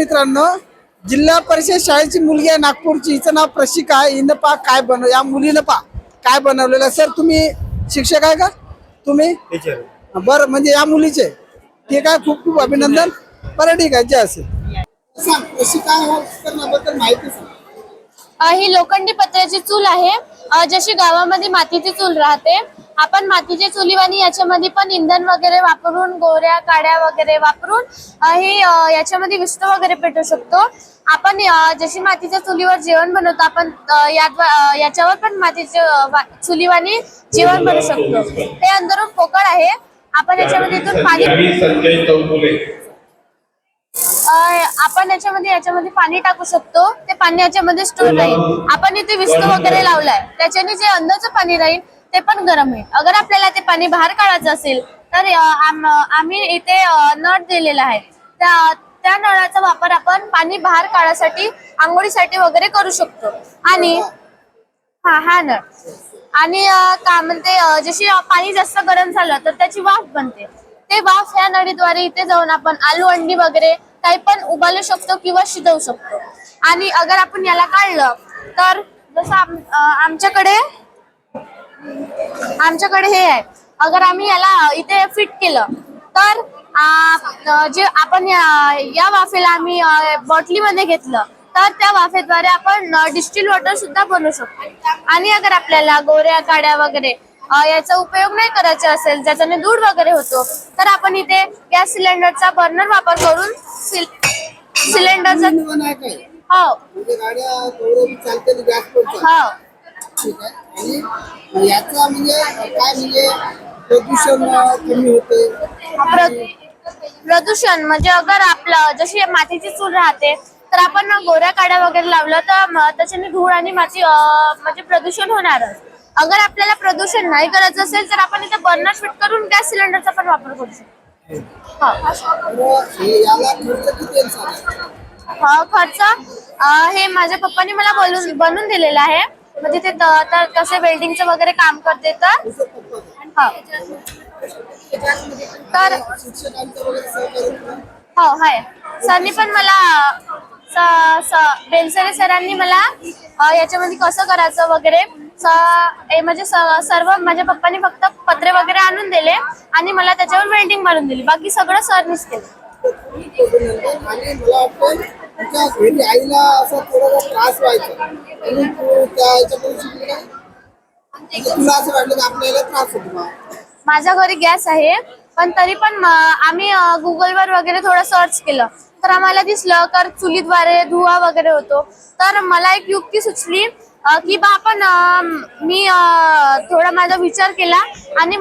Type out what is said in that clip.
मित्रांनो जिल्हा परिषद शाळेची मुलगी आहे नागपूरची. हिचं नाव प्रशिका आहे. हिनं पा काय बनव या मुलीनं पा काय बनवलेलं. सर तुम्ही शिक्षक आहे का? तुम्ही? टीचर बरं म्हणजे या मुलीचे. ठीक आहे? खूप खूप अभिनंदन. बरं ठीक आहे. जे असेल सांग प्रशिका या उपकरणाबद्दल माहिती सांग. अ, ही लोखंडी पत्र्याची चूल आहे. जशी गावामध्ये मातीची चूल राहते आपण मातीच्या चुलीवानी याच्यामध्ये पण इंधन वगैरे वापरून गोऱ्या काड्या वगैरे वापरून ही याच्यामध्ये विष्ट वगैरे पेटवू शकतो. आपण जशी मातीच्या चुलीवर जेवण बनवतो आपण याच्यावर पण वा- चुलीवानी जेवण बनवू शकतो. हे अंदरून पोकळ आहे. आपण याच्यामध्ये इथून पाणी आपण याच्यामध्ये याच्यामध्ये पाणी टाकू शकतो. ते पाणी याच्यामध्ये स्टोर राहील. आपण इथे विस्त वगैरे लावलाय. त्याच्याने जे अंदाचं पाणी राहील ते पण गरम होईल. अगर आपल्याला ते पाणी बाहेर काढायचं असेल तर आम्ही इथे नळ दिलेला आहे. त्या त्या नळाचा वापर आपण पाणी बाहेर काढायसाठी आंघोळीसाठी वगैरे करू शकतो. आणि हा हा नळ. आणि काय म्हणते जशी पाणी जास्त गरम झालं तर त्याची वाफ बनते. ते वाफ ह्या नळीद्वारे इथे जाऊन आपण आलू अंडी वगैरे काही पण उबालू शकतो किंवा शिजवू शकतो. आणि अगर आपण याला काढलं तर जसं आम- आमच्याकडे आमच्याकडे हे आहे. अगर आम्ही याला इथे फिट केलं तर आ, जे आपण या या वाफेला आम्ही बॉटलीमध्ये घेतलं तर त्या वाफेद्वारे आपण डिस्टिल वॉटर सुद्धा बनवू शकतो. आणि अगर आपल्याला गोऱ्या काड्या वगैरे याचा उपयोग नाही करायचा असेल ज्याच्याने दूध वगैरे होतो तर आपण इथे गॅस सिलेंडरचा बर्नर वापर करून सिल- सिलेंडरचा हो. आहे. आणि याचा म्हणजे काय म्हणजे प्रदूषण कमी होते प्र- प्रदूषण म्हणजे अगर आपलं जशी मातीची चूल राहते तर आपण गोऱ्या काड्या वगैरे लावलं तर म- त्याच्याने धूळ आणि माती अं, म्हणजे प्रदूषण होणारच. अगर आपल्याला प्रदूषण नाही करायचं असेल तर आपण इथे बर्नर फिट करून गॅस सिलेंडरचा पण वापर करू शकतो. हा. तर हे याला खर्च किती येईल साधारण? हा खर्च अं, हे माझ्या पप्पानी मला बोलून बनवून दिलेलं आहे. म्हणजे ते तर कसे वेल्डिंगचं वगैरे काम करते तर? हा. तर हो आहे सरनी पण मला बेलसरे सरांनी मला याच्यामध्ये कसं करायचं वगैरे म्हणजे सर्व माझ्या पप्पानी फक्त पत्रे वगैरे आणून दिले आणि मला त्याच्यावर वेल्डिंग मारून दिली. बाकी सगळं सरनीच केलं. तुझ्या घरी आईला असा थोडासा त्रास व्हायचा आणि तू त्या ह्याच्याकडे शिकली काय? म्हणजे तुला असं वाटलं की आपल्याला त्रास होतो बा. माझ्या घरी गॅस आहे पण तरी पण आम्ही गुगलवर वगैरे थोडं सर्च केलं तर आम्हाला दिसलं तर चुलीद्वारे धुवा वगैरे होतो तर मला एक युक्ती सुचली की बा आपण मी थोडा माझा विचार केला आणि